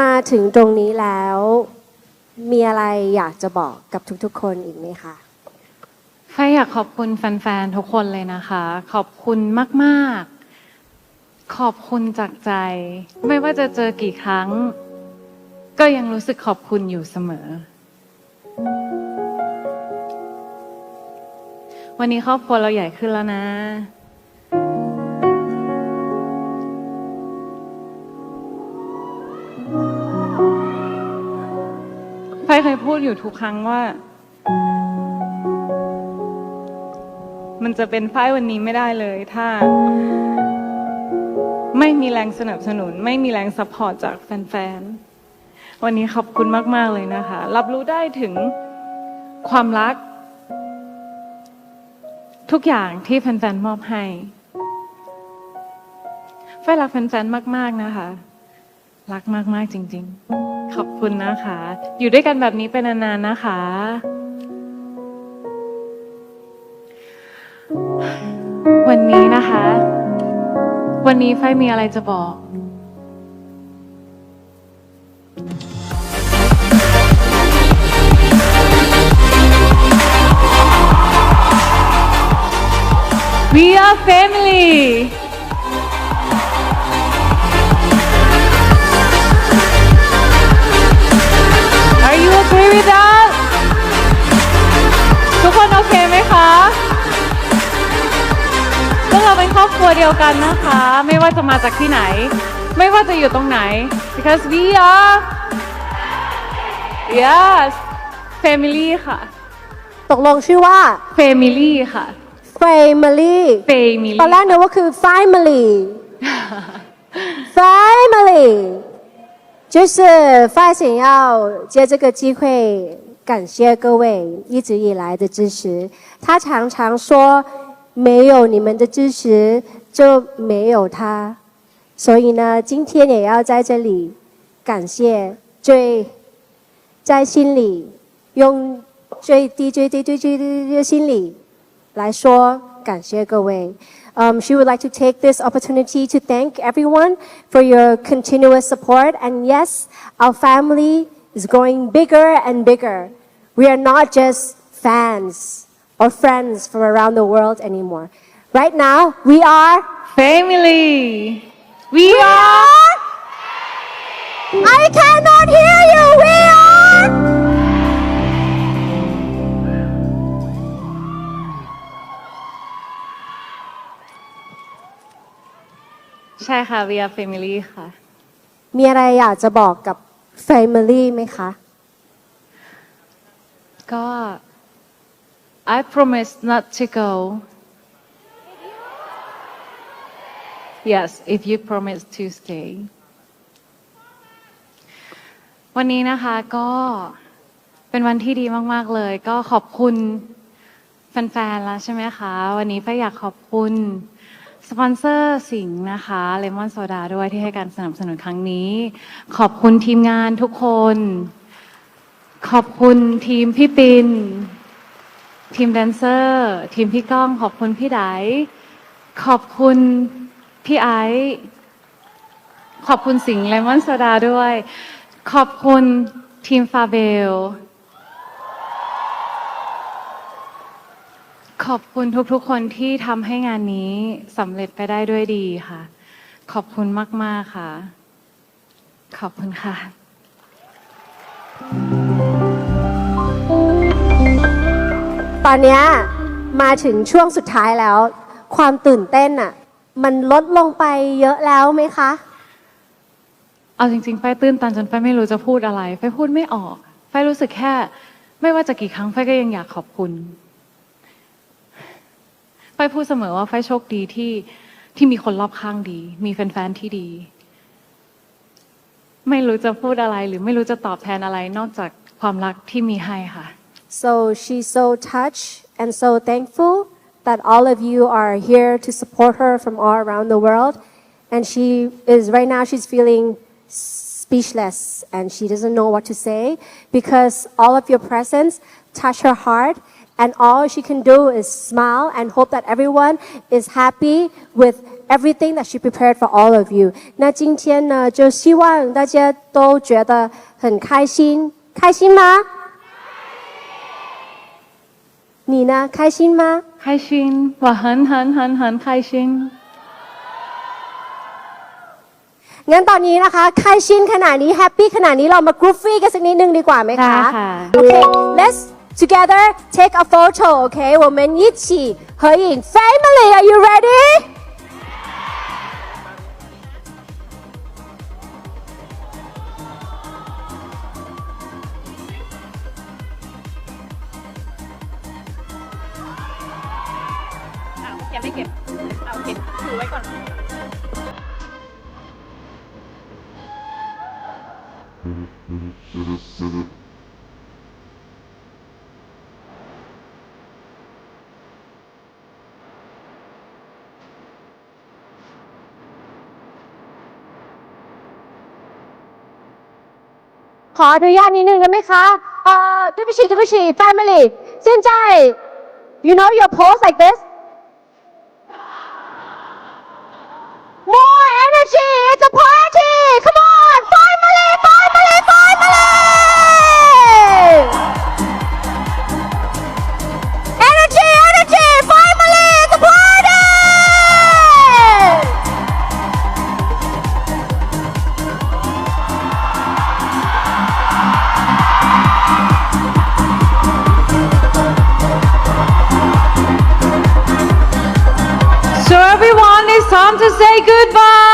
มาถึงตรงนี้แล้ว มีอะไรอยากจะบอกกับทุกๆ คนอีกไหมคะไฟอยากขอบคุณแฟนๆ ทุกคนเลยนะคะ ขอบคุณมากๆ ขอบคุณจากใจ ไม่ว่าจะเจอกี่ครั้ง ก็ยังรู้สึกขอบคุณอยู่เสมอ วันนี้ครอบครัวเราใหญ่ขึ้นแล้วนะ พูดอยู่ทุกครั้งว่า มันจะเป็นฝ้ายวันนี้ไม่ได้เลย ถ้า ไม่มีแรงสนับสนุน ไม่มีแรงซัพพอร์ตจากแฟนๆ วันนี้ขอบคุณมาก ๆ เลยนะคะ รับรู้ได้ถึงความรัก ทุกอย่างที่แฟนๆ มอบให้ฝ้ายรักแฟนๆ มาก ๆ นะคะ รักมาก ๆ จริง ๆ ขอบคุณนะคะ อยู่ด้วยกันแบบนี้เป็นนาน ๆ นะคะ วันนี้นะคะ วันนี้ไฟมีอะไรจะบอก We are family. พวกเราเป็นครอบครัวเดียวกันนะคะ ไม่ว่าจะมาจากที่ไหน ไม่ว่าจะอยู่ตรงไหน because we are yes family ค่ะ ตกลงชื่อว่า family ค่ะ Family family ตอนแรกนึกว่าคือ Family Family 就是发想要借这个机会感谢各位一直以来的支持。他常常说， 没有你们的支持就没有他。所以呢，今天也要在这里感谢最在心里用最低最低最低的心里来说感谢各位。Um, she would like to take this opportunity to thank everyone for your continuous support. And yes, our family is growing bigger and bigger. We are not just fans Or friends from around the world anymore. Right now, we are. family we We are are. I cannot hear you. We are. ใช่ค่ะ we are family ค่ะ มีอะไรอยากจะบอกกับ family ไหมคะ ก็ I promise not to go yes if you promise to stay วันนี้นะคะก็เป็นวันที่ดีมาก ๆ เลย ก็ขอบคุณแฟน ๆ แล้วใช่ไหมคะ วันนี้ป้าอยากขอบคุณสปอนเซอร์สิงห์นะคะเลมอนโซดาด้วยที่ให้การสนับสนุนครั้งนี้ ขอบคุณทีมงานทุกคน ขอบคุณทีมพี่ปิน ทีมแดนเซอร์ ทีมพี่ก้อง ขอบคุณพี่ไดขอบคุณพี่ไอซ์ขอบคุณสิงห์เลมอนโซดาด้วย ขอบคุณทีมฟาเบล ขอบคุณทุกๆคนที่ทำให้งานนี้สำเร็จไปได้ด้วยดีค่ะ ขอบคุณมาก ๆ ค่ะ ขอบคุณค่ะ ตอนนี้มาถึงช่วงสุดท้ายแล้ว ความตื่นเต้นอะมันลดลงไปเยอะแล้วไหมคะ เอาจริงๆไฟตื้นตันจนไฟไม่รู้จะพูดอะไร ไฟพูดไม่ออกไฟรู้สึกแค่ ไม่ว่าจะกี่ครั้งไฟก็ยังอยากขอบคุณไฟพูดเสมอว่าไฟโชคดีที่ที่มีคนรอบข้างดี มีแฟนๆที่ดี ไม่รู้จะพูดอะไรหรือไม่รู้จะตอบแทนอะไรนอกจากความรักที่มีให้ค่ะ so she's so touched and so thankful that all of you are here to support her from all around the world and she is right now she's feeling speechless and she doesn't know what to say because all of your presence touch her heart and all she can do is smile and hope that everyone is happy with everything that she prepared for all of you 那今天呢就希望大家都觉得很开心开心吗 你呢开心吗开心我很很很很开心 งั้นตอนนี้นะคะ 开心ขนาดนี้แฮปปี้ขนาดนี้เรามากรุ๊ปฟี่กันสักนิดนึงดีกว่าไหม ได้ คะ ค่ะ Okay let's together take a photo okay 我们一起合影 family are you ready ยังไม่เก็บ เอาเก็บถือไว้ก่อน ขออนุญาตนิดนึงได้ไหมคะ เอ่อทุกผู้ชีทุกผู้ชี family เส้นใจ you know your post like this more energy it's a party! Come on say goodbye.